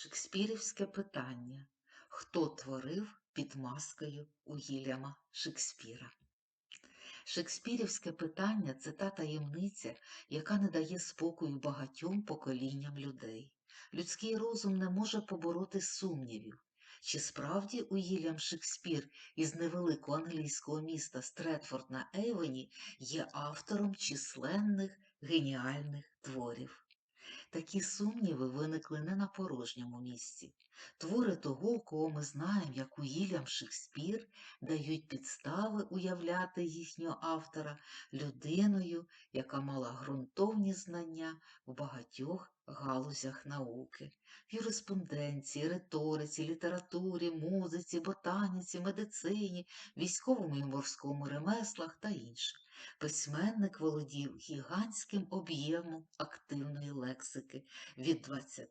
Шекспірівське питання. Хто творив під маскою Уільяма Шекспіра? Шекспірівське питання це та таємниця, яка не дає спокою багатьом поколінням людей. Людський розум не може побороти сумнівів. Чи справді Уільям Шекспір із невеликого англійського міста Стретфорд на Ейвені є автором численних геніальних творів? Такі сумніви виникли не на порожньому місці. Твори того, кого ми знаємо, як Уільям Шекспір, дають підстави уявляти їхнього автора людиною, яка мала ґрунтовні знання в багатьох галузях науки, юриспонденції, риториці, літературі, музиці, ботаніці, медицині, військовому і морському ремеслах та інших. Письменник володів гігантським об'ємом активної лексики від 20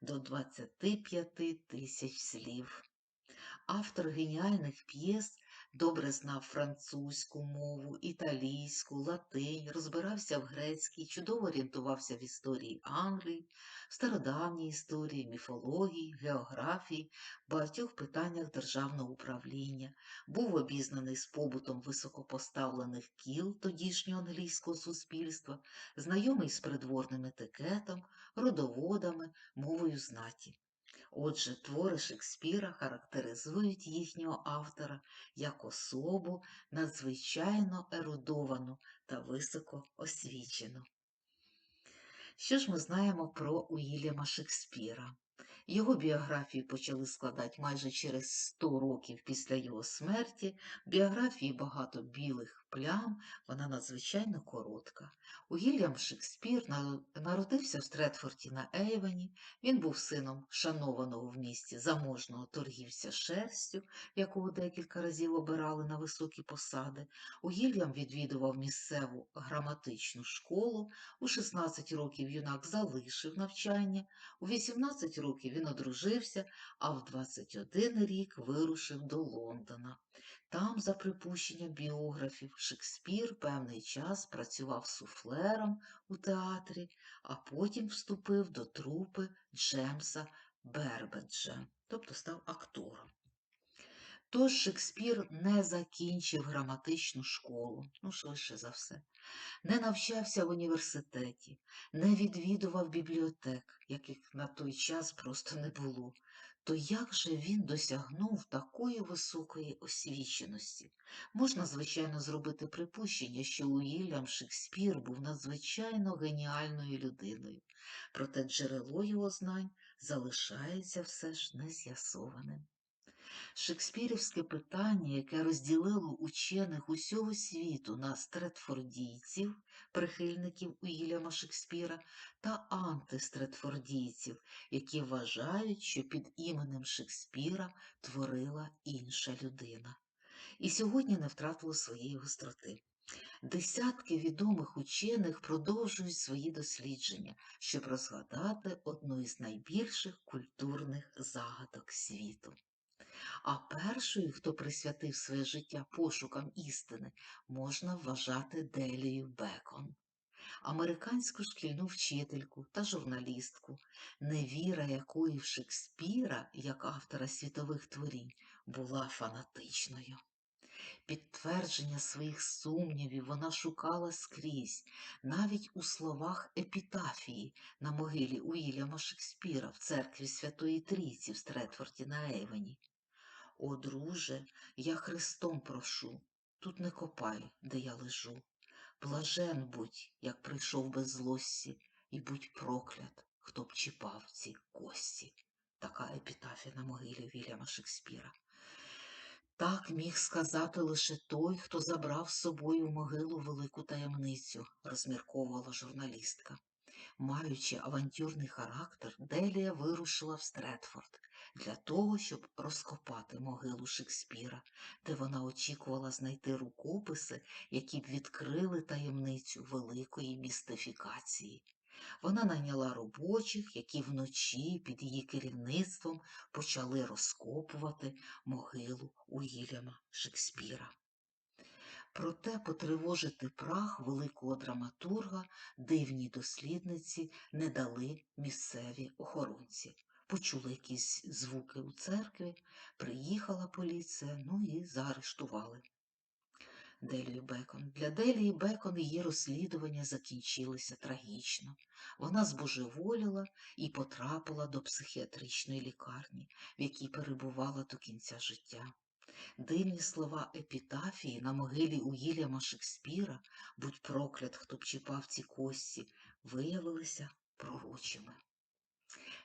до 25 тисяч слів. Автор геніальних п'єс добре знав французьку мову, італійську, латинь, розбирався в грецькій, чудово орієнтувався в історії Англії, в стародавній історії, міфології, географії, багатьох питаннях державного управління, був обізнаний з побутом високопоставлених кіл тодішнього англійського суспільства, знайомий з придворним етикетом, родоводами, мовою знаті. Отже, твори Шекспіра характеризують їхнього автора як особу надзвичайно ерудовану та високо освічену. Що ж ми знаємо про Уільяма Шекспіра? Його біографію почали складати майже через 100 років після його смерті. В біографії багато білих плям, вона надзвичайно коротка. Уільям Шекспір народився в Стретфорді на Ейвені. Він був сином шанованого в місті заможного торгівця шерстю, якого декілька разів обирали на високі посади. Уільям відвідував місцеву граматичну школу. У 16 років юнак залишив навчання, у 18 років він одружився, а в 21 рік вирушив до Лондона. Там, за припущенням біографів, Шекспір певний час працював суфлером у театрі, а потім вступив до трупи Джемса Бербеджа, тобто став актором. Тож Шекспір не закінчив граматичну школу, ну, швидше за все, не навчався в університеті, не відвідував бібліотек, яких на той час просто не було. То як же він досягнув такої високої освіченості? Можна, звичайно, зробити припущення, що Уільям Шекспір був надзвичайно геніальною людиною, проте джерело його знань залишається все ж нез'ясованим. Шекспірівське питання, яке розділило учених усього світу на стретфордійців, прихильників Уільяма Шекспіра, та антистретфордійців, які вважають, що під іменем Шекспіра творила інша людина. І сьогодні не втратило своєї гостроти. Десятки відомих учених продовжують свої дослідження, щоб розгадати одну із найбільших культурних загадок світу. А першою, хто присвятив своє життя пошукам істини, можна вважати Делію Бекон, американську шкільну вчительку та журналістку, невіра якої в Шекспіра, як автора світових творінь, була фанатичною. Підтвердження своїх сумнівів вона шукала скрізь, навіть у словах епітафії на могилі Уільяма Шекспіра в церкві Святої Трійці в Стретфорді на Ейвені. О, друже, я Христом прошу, тут не копай, де я лежу. Блажен будь, як прийшов без злості, і будь проклят, хто б чіпав ці кості. Така епітафія на могилі Вільяма Шекспіра. Так міг сказати лише той, хто забрав з собою в могилу велику таємницю, розмірковувала журналістка. Маючи авантюрний характер, Делія вирушила в Стретфорд для того, щоб розкопати могилу Шекспіра, де вона очікувала знайти рукописи, які б відкрили таємницю великої містифікації. Вона найняла робочих, які вночі під її керівництвом почали розкопувати могилу Уільяма Шекспіра. Проте потривожити прах великого драматурга дивній дослідниці не дали місцеві охоронці. почули якісь звуки у церкві, приїхала поліція, ну і заарештували Делію Бекон. Для Делії Бекон її розслідування закінчилися трагічно. Вона збожеволіла і потрапила до психіатричної лікарні, в якій перебувала до кінця життя. Дивні слова епітафії на могилі Уільяма Шекспіра, будь проклят, хто б чіпав ці кості, виявилися пророчими.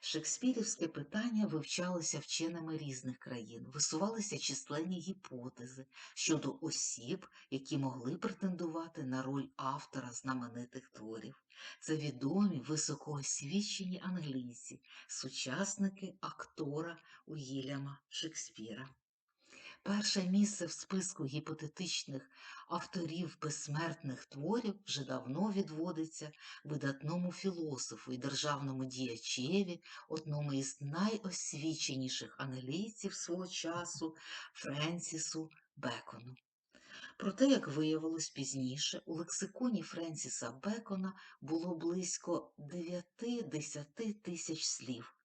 Шекспірівське питання вивчалося вченими різних країн, висувалися численні гіпотези щодо осіб, які могли претендувати на роль автора знаменитих творів. Це відомі високоосвічені англійці, сучасники актора Уільяма Шекспіра. Перше місце в списку гіпотетичних авторів безсмертних творів вже давно відводиться видатному філософу і державному діячеві, одному із найосвіченіших англійців свого часу Френсісу Бекону. Проте, як виявилось пізніше, у лексиконі Френсіса Бекона було близько 9-10 тисяч слів,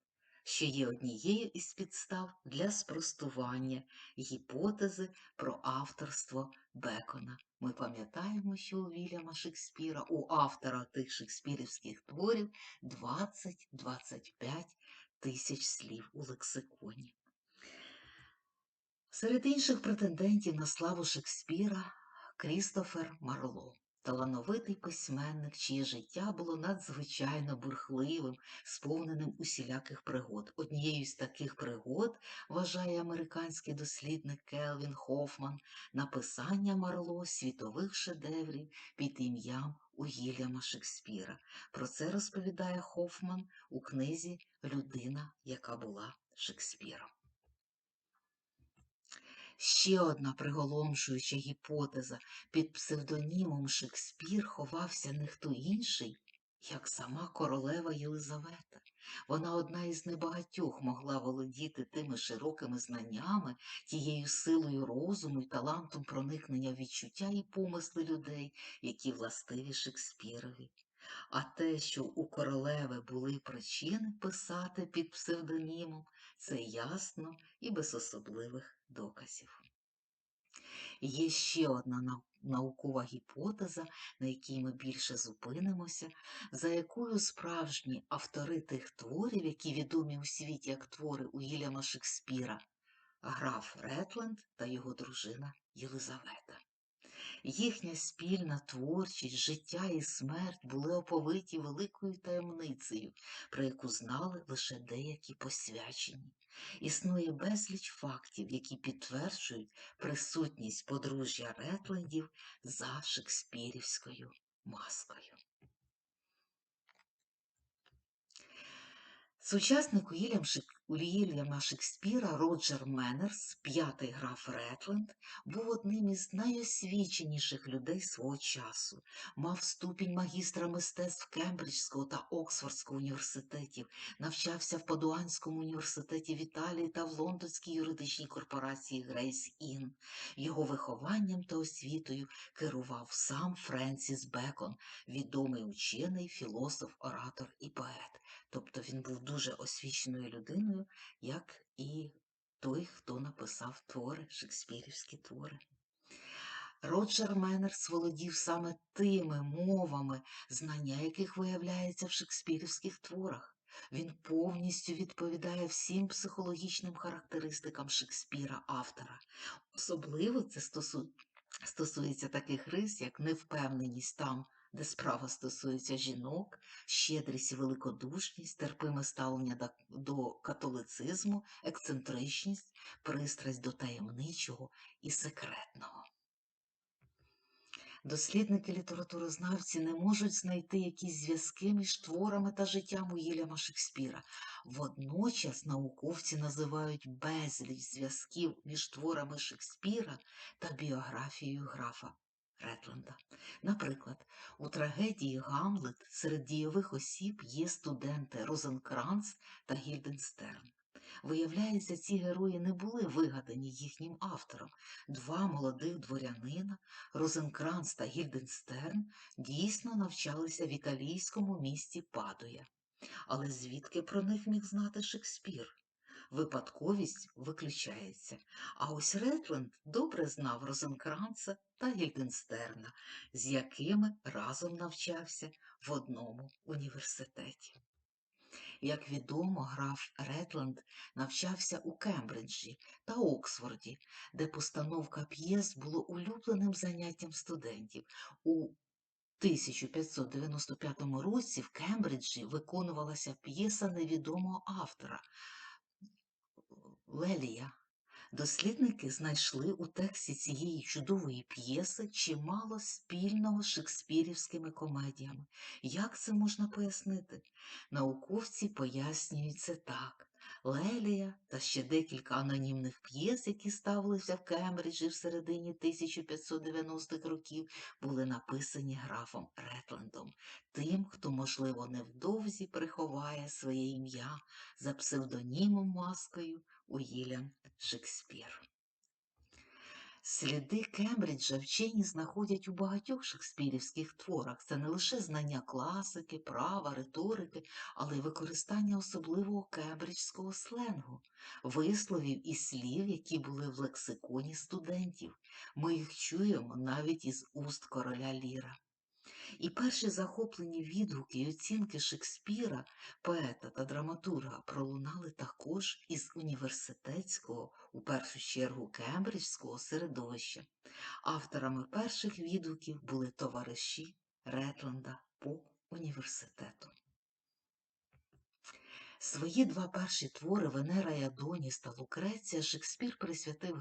що є однією із підстав для спростування гіпотези про авторство Бекона. Ми пам'ятаємо, що у Вільяма Шекспіра, у автора тих шекспірівських творів 20-25 тисяч слів у лексиконі. Серед інших претендентів на славу Шекспіра Крістофер Марло, талановитий письменник, чиє життя було надзвичайно бурхливим, сповненим усіляких пригод. Однією з таких пригод, вважає американський дослідник Келвін Хофман, написання Марло світових шедеврів під ім'ям Уільяма Шекспіра. Про це розповідає Хофман у книзі Людина, яка була Шекспіром. Ще одна приголомшуюча гіпотеза під псевдонімом Шекспір ховався не хто інший, як сама королева Єлизавета. Вона одна із небагатьох могла володіти тими широкими знаннями, тією силою розуму і талантом проникнення відчуття і помисли людей, які властиві Шекспірові. А те, що у королеви були причини писати під псевдонімом, це ясно і без особливих доказів. Є ще одна наукова гіпотеза, на якій ми більше зупинимося, за якою справжні автори тих творів, які відомі у світі як твори Уільяма Шекспіра, граф Ретленд та його дружина Єлизавета. Їхня спільна творчість, життя і смерть були оповиті великою таємницею, про яку знали лише деякі посвячені. Існує безліч фактів, які підтверджують присутність подружжя Ретлендів за шекспірівською маскою. Сучасник Уільям Шек... Уільяма Шекспіра Роджер Меннерс, п'ятий граф Ретленд, був одним із найосвіченіших людей свого часу, мав ступінь магістра мистецтв Кембриджського та Оксфордського університетів, навчався в Падуанському університеті в Італії та в Лондонській юридичній корпорації Грейс Ін. Його вихованням та освітою керував сам Френсіс Бекон, відомий учений, філософ, оратор і поет. Тобто він був дуже освіченою людиною, як і той, хто написав твори, шекспірівські твори. Роджер Меннерс володів саме тими мовами, знання яких виявляється в шекспірівських творах. Він повністю відповідає всім психологічним характеристикам Шекспіра автора. Особливо це стосується таких рис, як невпевненість там, де справа стосується жінок, щедрість і великодушність, терпиме ставлення до, католицизму, ексцентричність, пристрасть до таємничого і секретного. Дослідники літературознавці не можуть знайти якісь зв'язки між творами та життям Уільяма Шекспіра. Водночас науковці називають безліч зв'язків між творами Шекспіра та біографією графа Ретленда. Наприклад, у трагедії Гамлет серед дійових осіб є студенти Розенкранц та Гільденстерн. Виявляється, ці герої не були вигадані їхнім автором. Два молодих дворянина, Розенкранц та Гільденстерн, дійсно навчалися в італійському місті Падуя. Але звідки про них міг знати Шекспір? Випадковість виключається. А ось Ретленд добре знав Розенкранца та Гільденстерна, з якими разом навчався в одному університеті. Як відомо, граф Ретленд навчався у Кембриджі та Оксфорді, де постановка п'єс було улюбленим заняттям студентів. У 1595 році в Кембриджі виконувалася п'єса невідомого автора Лелія. Дослідники знайшли у тексті цієї чудової п'єси чимало спільного з шекспірівськими комедіями. Як це можна пояснити? Науковці пояснюють це так. Лелія та ще декілька анонімних п'єс, які ставилися в Кембриджі в середині 1590-х років, були написані графом Ретлендом, тим, хто, можливо, невдовзі приховає своє ім'я за псевдонімом маскою Уільям Шекспір. Сліди Кембриджа вчені знаходять у багатьох шекспірівських творах. Це не лише знання класики, права, риторики, але й використання особливого кембриджського сленгу, висловів і слів, які були в лексиконі студентів. Ми їх чуємо навіть із уст короля Ліра. І перші захоплені відгуки й оцінки Шекспіра, поета та драматурга пролунали також із університетського, у першу чергу кембриджського середовища. Авторами перших відгуків були товариші Ретленда по університету. Свої два перші твори Венера і Адоніс та Лукреція Шекспір присвятив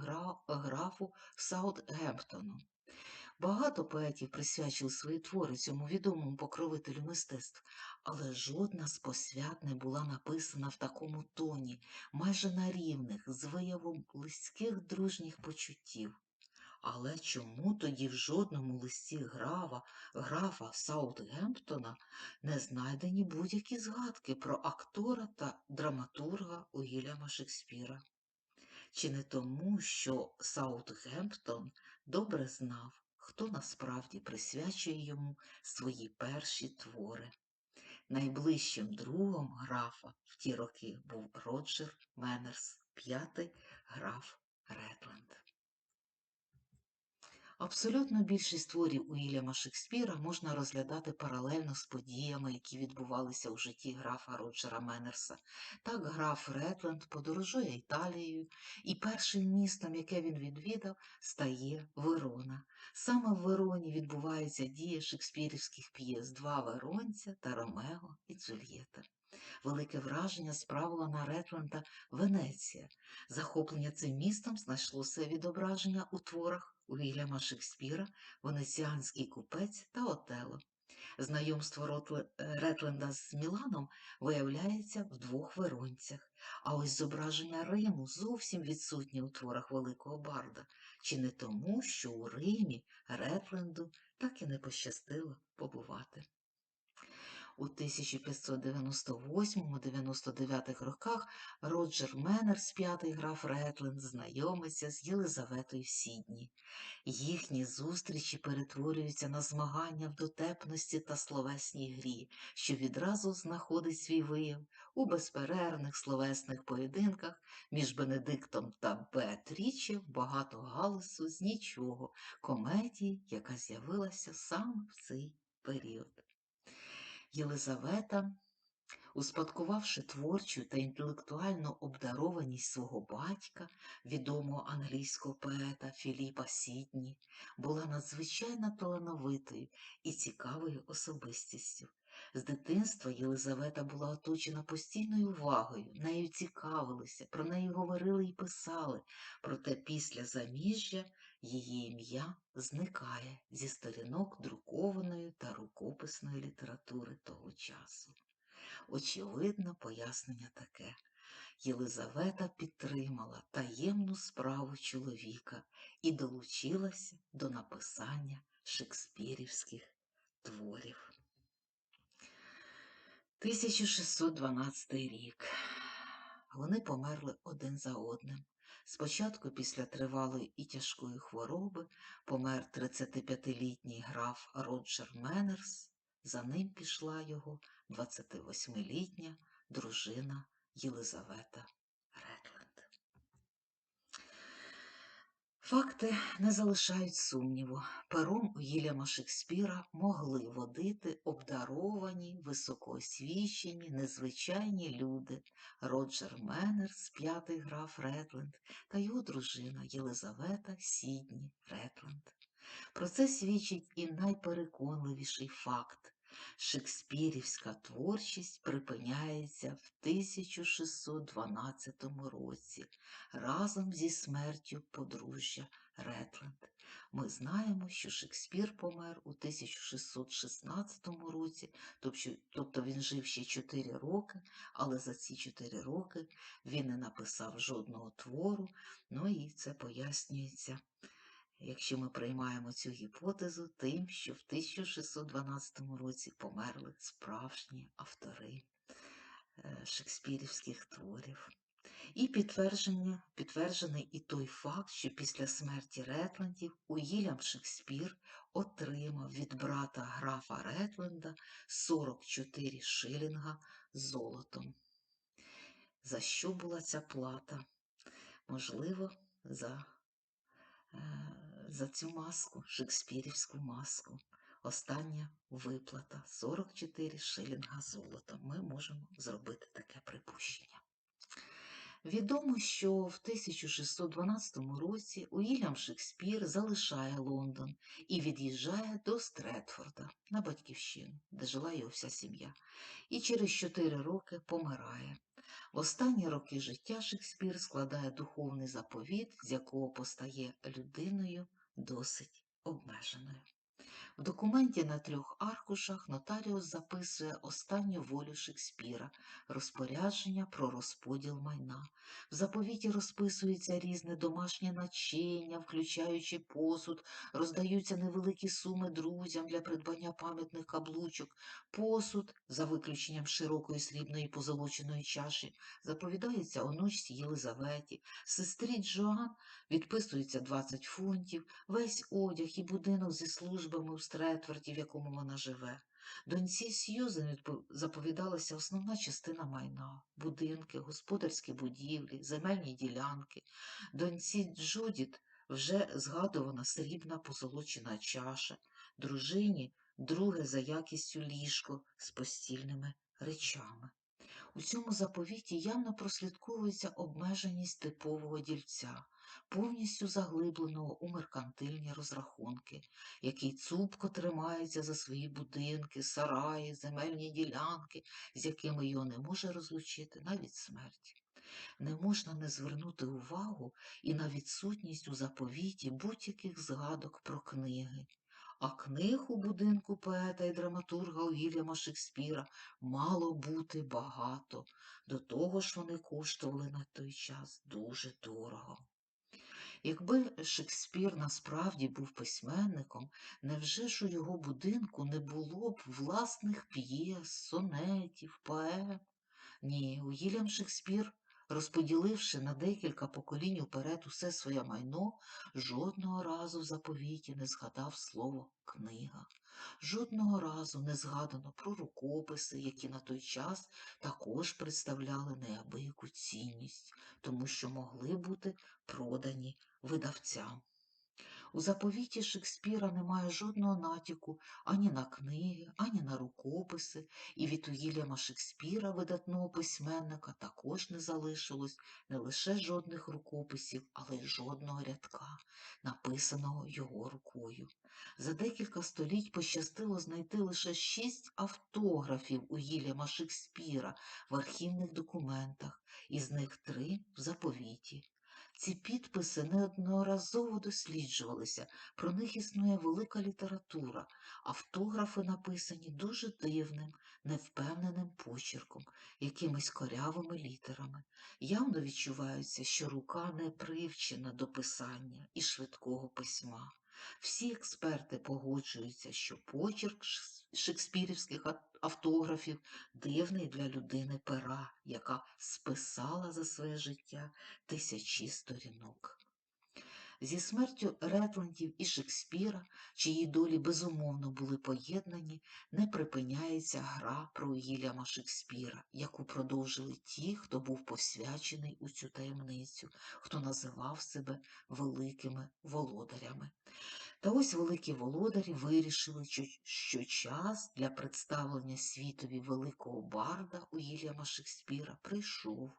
графу Саутгемптону. Багато поетів присвячили свої твори цьому відомому покровителю мистецтв, але жодна з посвят не була написана в такому тоні, майже на рівних, з виявом близьких дружніх почуттів. Але чому тоді в жодному листі графа, графа Саутгемптона не знайдені будь-які згадки про актора та драматурга Уільяма Шекспіра? Чи не тому, що Саутгемптон добре знав, хто насправді присвячує йому свої перші твори? Найближчим другом графа в ті роки був Роджер Менерс, п'ятий граф Ретленд. Абсолютно більшість творів Уільяма Шекспіра можна розглядати паралельно з подіями, які відбувалися у житті графа Роджера Меннерса. Так граф Ретленд подорожує Італією, і першим містом, яке він відвідав, стає Верона. Саме в Вероні відбувається дія шекспірівських п'єс «Два Веронця» та Ромео і Джульєта. Велике враження справила на Ретленда Венеція. Захоплення цим містом знайшлося відображення у творах Уільяма Шекспіра, Венеціанський купець та Отело. Знайомство е, Ретленда з Міланом виявляється в двох Веронцях, а ось зображення Риму зовсім відсутнє у творах Великого Барда, чи не тому, що у Римі Ретленду так і не пощастило побувати. У 1598-99 роках Роджер Меннерс, п'ятий граф Ретленд, знайомиться з Єлизаветою Сідні. Їхні зустрічі перетворюються на змагання в дотепності та словесній грі, що відразу знаходить свій вияв у безперервних словесних поєдинках між Бенедиктом та Беатріче в багато галасу з нічого, комедії, яка з'явилася саме в цей період. Єлизавета, успадкувавши творчу та інтелектуальну обдарованість свого батька, відомого англійського поета Філіпа Сідні, була надзвичайно талановитою і цікавою особистістю. З дитинства Єлизавета була оточена постійною увагою, нею цікавилися, про неї говорили і писали, проте після заміжжя її ім'я зникає зі сторінок друкованої та рукописної літератури того часу. Очевидно, пояснення таке. Єлизавета підтримала таємну справу чоловіка і долучилася до написання шекспірівських творів. 1612 рік. Вони померли один за одним. Спочатку після тривалої і тяжкої хвороби помер 35-літній граф Роджер Меннерс, за ним пішла його 28-літня дружина Єлизавета Ретленд. Факти не залишають сумніву. Пером Уільяма Шекспіра могли водити обдаровані, високоосвічені, незвичайні люди Роджер Меннерс, п'ятий граф Ретленд та його дружина Єлизавета Сідні Ретленд. Про це свідчить і найпереконливіший факт. Шекспірівська творчість припиняється в 1612 році разом зі смертю подружжя Ретленд. Ми знаємо, що Шекспір помер у 1616 році, тобто- він жив ще 4 роки, але за ці 4 роки він не написав жодного твору, ну і це пояснюється якщо ми приймаємо цю гіпотезу тим, що в 1612 році померли справжні автори е, шекспірівських творів. І підтверджений і той факт, що після смерті Ретлендів Уільям Шекспір отримав від брата графа Ретленда 44 шилінга золотом. За що була ця плата? Можливо, за е, за цю маску, шекспірівську маску. Остання виплата 44 шилінга золота. Ми можемо зробити таке припущення. Відомо, що в 1612 році Уільям Шекспір залишає Лондон і від'їжджає до Стретфорда на батьківщину, де жила його вся сім'я, і через 4 роки помирає. В останні роки життя Шекспір складає духовний заповіт, з якого постає людиною досить обмеженою. В документі на трьох аркушах нотаріус записує останню волю Шекспіра, розпорядження про розподіл майна. В заповіті розписується різне домашнє начиння, включаючи посуд, роздаються невеликі суми друзям для придбання пам'ятних каблучок. Посуд, за виключенням широкої срібної позолоченої чаші, заповідається онучці Єлизаветі, сестрі Джоан відписується 20 фунтів, весь одяг і будинок зі службами Стретверді, в якому вона живе. Доньці Сьюзен заповідалася основна частина майна, будинки, господарські будівлі, земельні ділянки. Доньці Джудіт вже згадувана срібна позолочена чаша, дружині друге за якістю ліжко з постільними речами. У цьому заповіті явно прослідковується обмеженість типового дільця, повністю заглибленого у меркантильні розрахунки, який цупко тримається за свої будинки, сараї, земельні ділянки, з якими його не може розлучити навіть смерть. Не можна не звернути увагу і на відсутність у заповіті будь-яких згадок про книги. А книг у будинку поета і драматурга Уільяма Шекспіра мало бути багато. До того ж вони коштували на той час дуже дорого. Якби Шекспір насправді був письменником, невже ж у його будинку не було б власних п'єс, сонетів, поем? Ні, Уільям Шекспір, розподіливши на декілька поколінь уперед усе своє майно, жодного разу в заповіті не згадав слово книга. Жодного разу не згадано про рукописи, які на той час також представляли неабияку цінність, тому що могли бути продані видавцям. У заповіті Шекспіра немає жодного натяку ані на книги, ані на рукописи, і від Уільяма Шекспіра, видатного письменника, також не залишилось не лише жодних рукописів, але й жодного рядка, написаного його рукою. За декілька століть пощастило знайти лише шість автографів Уільяма Шекспіра в архівних документах, із них три в заповіті. Ці підписи неодноразово досліджувалися, про них існує велика література. Автографи написані дуже дивним, невпевненим почерком, якимись корявими літерами. Явно відчувається, що рука не привчена до писання і швидкого письма. Всі експерти погоджуються, що почерк шекспірівських автографів дивний для людини пера, яка списала за своє життя тисячі сторінок. Зі смертю Ретландів і Шекспіра, чиї долі безумовно були поєднані, не припиняється гра про Уільяма Шекспіра, яку продовжили ті, хто був посвячений у цю таємницю, хто називав себе великими володарями. Та ось великі володарі вирішили, що, час для представлення світові великого барда Уільяма Шекспіра прийшов.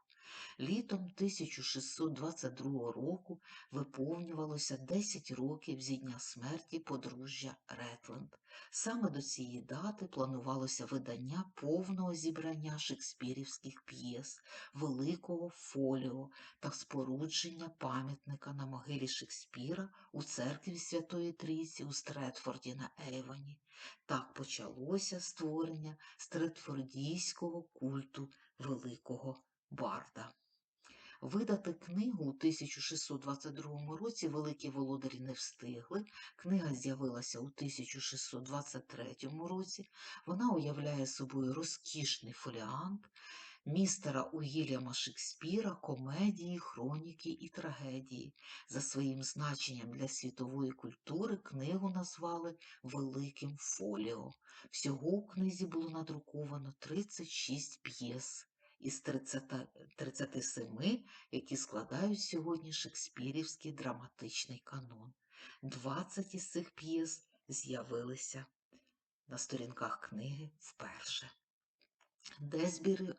Літом 1622 року виповнювалося 10 років зі дня смерті подружжя Ретленд. Саме до цієї дати планувалося видання повного зібрання шекспірівських п'єс, великого фоліо та спорудження пам'ятника на могилі Шекспіра у церкві Святої Трійці у Стретфорді на Ейвоні. Так почалося створення стретфордійського культу великого барда. Видати книгу у 1622 році великі володарі не встигли. Книга з'явилася у 1623 році. Вона уявляє собою розкішний фоліант містера Уільяма Шекспіра, комедії, хроніки і трагедії. За своїм значенням для світової культури книгу назвали Великим фоліо. Всього у книзі було надруковано 36 п'єс із 30, 37, які складають сьогодні шекспірівський драматичний канон. 20 із цих п'єс з'явилися на сторінках книги вперше. Де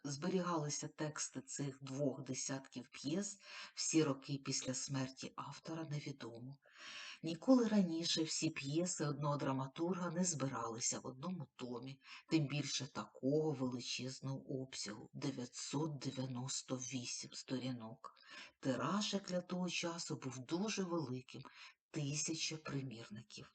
зберігалися тексти цих двох десятків п'єс всі роки після смерті автора невідомо. Ніколи раніше всі п'єси одного драматурга не збиралися в одному томі, тим більше такого величезного обсягу 998 сторінок. Тираж, як для того часу, був дуже великим тисяча примірників.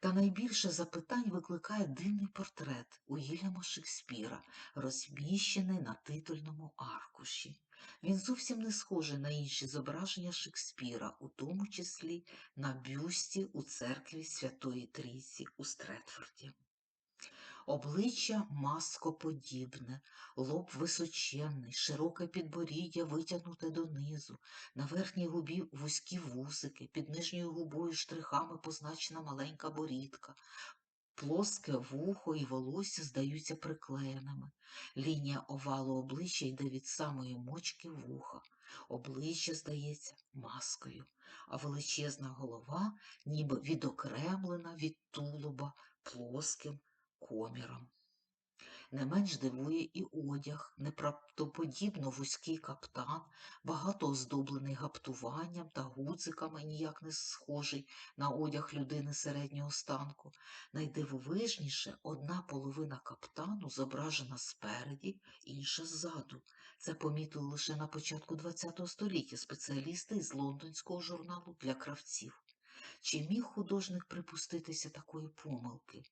Та найбільше запитань викликає дивний портрет Уільяма Шекспіра, розміщений на титульному аркуші. Він зовсім не схожий на інші зображення Шекспіра, у тому числі на бюсті у церкві Святої Трійці у Стретфорді. Обличчя маскоподібне, лоб височенний, широке підборіддя витягнуте донизу, на верхній губі вузькі вусики, під нижньою губою штрихами позначена маленька борідка. Плоске вухо і волосся здаються приклеєними. Лінія овалу обличчя йде від самої мочки вуха. Обличчя здається маскою, а величезна голова ніби відокремлена від тулуба плоским коміром. Не менш дивує і одяг, неправдоподібно вузький каптан, багато оздоблений гаптуванням та гудзиками, ніяк не схожий на одяг людини середнього станку. Найдивовижніше одна половина каптану зображена спереді, інша ззаду. Це помітили лише на початку ХХ століття спеціалісти із лондонського журналу для кравців. Чи міг художник припуститися такої помилки?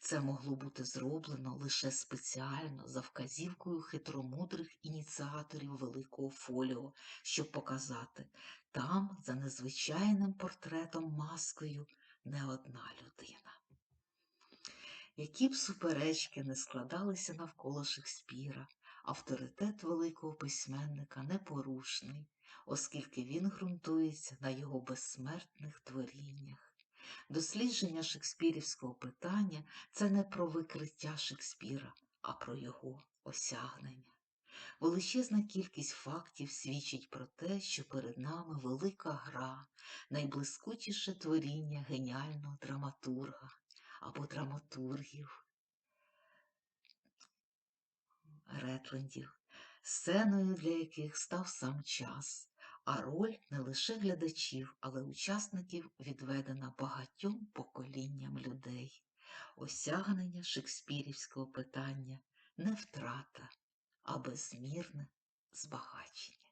Це могло бути зроблено лише спеціально за вказівкою хитромудрих ініціаторів великого фоліо, щоб показати там, за незвичайним портретом маскою, не одна людина. Які б суперечки не складалися навколо Шекспіра, авторитет великого письменника непорушний, оскільки він ґрунтується на його безсмертних творіннях. Дослідження шекспірівського питання це не про викриття Шекспіра, а про його осягнення. Величезна кількість фактів свідчить про те, що перед нами велика гра, найблискучіше творіння геніального драматурга або драматургів Ретлендів, сценою для яких став сам час, а роль не лише глядачів, але учасників відведена багатьом поколінням людей. Осягнення шекспірівського питання не втрата, а безмірне збагачення.